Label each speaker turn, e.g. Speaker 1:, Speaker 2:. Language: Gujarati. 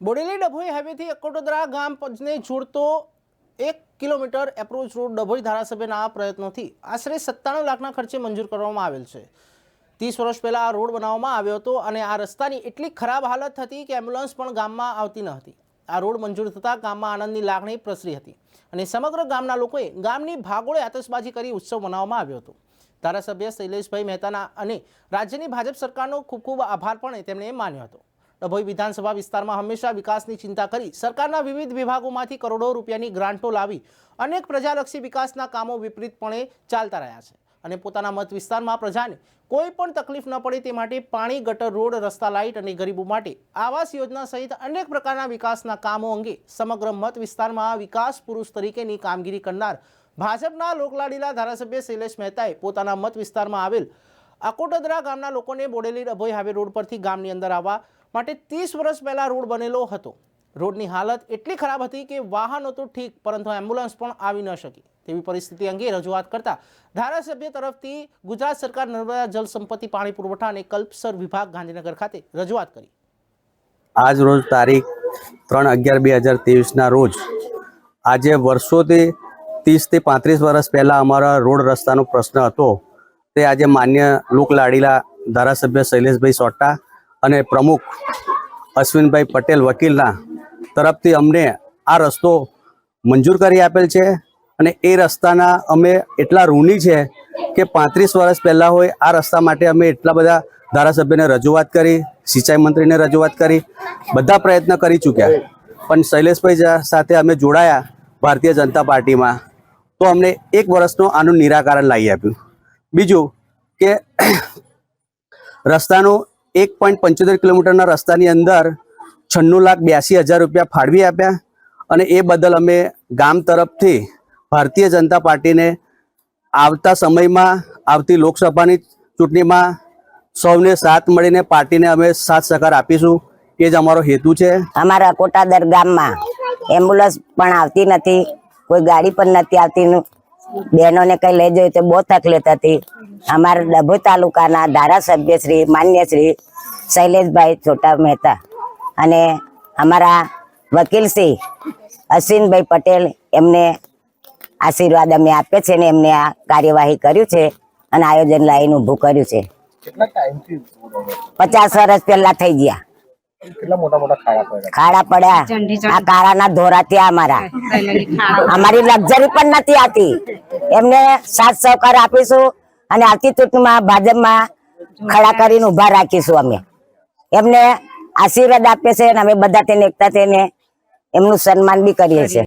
Speaker 1: બોડેલી ડભોઈ હાઈવેથી અકોટોદરા પંચને જોડતો એક કિલોમીટર એપ્રોચ રોડ ડભોઈ ધારાસભ્યના પ્રયત્નોથી આશરે સત્તાણું લાખના ખર્ચે મંજૂર કરવામાં આવેલ છે. ત્રીસ વર્ષ પહેલાં આ રોડ બનાવવામાં આવ્યો હતો અને આ રસ્તાની એટલી ખરાબ હાલત હતી કે એમ્બ્યુલન્સ પણ ગામમાં આવતી ન હતી. આ રોડ મંજૂર થતાં ગામમાં આનંદની લાગણી પ્રસરી હતી અને સમગ્ર ગામના લોકોએ ગામની ભાગોળે આતશબાજી કરી ઉત્સવ મનાવવામાં આવ્યો હતો. ધારાસભ્ય શૈલેષભાઈ મહેતાના અને રાજ્યની ભાજપ સરકારનો ખૂબ ખૂબ આભાર પણ તેમણે માન્યો હતો. ડભોઈ વિધાનસભા વિસ્તારમાં હંમેશા વિકાસની ચિંતા કરી સરકારના વિવિધ વિભાગોમાંથી કરોડો રૂપિયાની ગ્રાન્ટો લાવી અનેક પ્રજાલક્ષી વિકાસના કામો વિપરીતપણે ચાલતા રહ્યા છે. અને પોતાના મત વિસ્તારમાં પ્રજાને કોઈ પણ તકલીફ ન પડે તે માટે પાણી, ગટર, રોડ, રસ્તા, લાઇટ અને ગરીબો માટે આવાસ યોજના સહિત અનેક પ્રકારના વિકાસના કામો અંગે સમગ્ર મત વિસ્તારમાં વિકાસ પુરુષ તરીકેની કામગીરી કરનાર ભાજપના લોકલાડીલા ધારાસભ્ય શૈલેષ મહેતાએ પોતાના મત વિસ્તારમાં આવેલ અકોટદરા ગામના લોકોને બોડેલી ડભોઈ હાઈવે રોડ પરથી ગામની અંદર આવવા માટે ત્રીસ વર્ષ પહેલા રોડ બનેલો હતો. રોડની હાલત એટલી ખરાબ હતી કે વાહનો તો ઠીક, પરંતુ એમ્બ્યુલન્સ પણ આવી ન શકી. તેવી પરિસ્થિતિ અંગે રજૂઆત કરતા ધારાસભ્ય તરફથી ગુજરાત સરકાર નર્મદા જળ સંપત્તિ, પાણી પુરવઠા અને કલ્પસર વિભાગ ગાંધીનગર ખાતે રજૂઆત કરી.
Speaker 2: આજ રોજ તારીખ ત્રણ અગિયાર બે હજાર ત્રેવીસના રોજ, આજે વર્ષોથી ત્રીસથી પાંત્રીસ વર્ષ પહેલાં અમારા રોડ રસ્તાનો પ્રશ્ન હતો. તે આજે માન્ય લોકલાડીલા ધારાસભ્ય શૈલેષભાઈ સોટા અને પ્રમુખ અશ્વિનભાઈ પટેલ વકીલના તરફથી અમને આ રસ્તો મંજૂર કરી આપેલ છે અને એ રસ્તાના અમે એટલા ઋણી છે કે પાંત્રીસ વર્ષ પહેલાં હોય આ રસ્તા માટે અમે એટલા બધા ધારાસભ્યને રજૂઆત કરી, સિંચાઈ મંત્રીને રજૂઆત કરી, બધા પ્રયત્ન કરી ચૂક્યા. પણ શૈલેષભાઈ સાથે અમે જોડાયા ભારતીય જનતા પાર્ટીમાં. તો અમને એક વર્ષનું આનું નિરાકરણ લાવી આપ્યું. બીજું કે રસ્તાનું એક પોઈન્ટ પંચોતેર કિલોમીટરના રસ્તાની અંદર છન્નું લાખ બ્યાસી હજાર રૂપિયા ફાળવી આપ્યા અને એ બદલ અમે ગામ તરફથી ભારતીય જનતા પાર્ટીને આવતા સમયમાં, આવતી લોકસભાની ચૂંટણીમાં સૌને સાથ મળીને પાર્ટીને અમે સાથ સહકાર આપીશું. એ જ અમારો હેતુ છે.
Speaker 3: અમારા કોટાદર ગામમાં એમ્બ્યુલન્સ પણ આવતી નથી, કોઈ ગાડી પણ નથી આવતી બહેનોને કઈ લઈ જઈએ તો બહુ તકલીફ હતી. અમારા ડભોઈ તાલુકાના ધારાસભ્ય શ્રી માન્ય શ્રી શૈલેષભાઈ છોટા મહેતા અને અમારા વકીલ શ્રી અશ્વિનભાઈ પટેલ એમને આશીર્વાદ અમે આપે છે ને એમને આ કાર્યવાહી કર્યું છે અને આયોજન લાઈન ઊભું કર્યું છે. પચાસ વર્ષ પહેલા થઈ ગયા.
Speaker 4: કેટલા મોટા મોટા ખાડા પડ્યા
Speaker 3: ખાડા પડ્યા. આ કાળાના ધોરા ત્યાં અમારા અમારી લક્ઝરી પણ નથી આવતી. એમને સાથ સહકાર આપીશું અને આવતી ચૂંટણીમાં ભાજપમાં ખડા કરીને ઊભા રાખીશું અમે. એમને આશીર્વાદ આપે છે અને અમે બધા તેને એકતા તેને એમનું સન્માન બી કરીએ છીએ.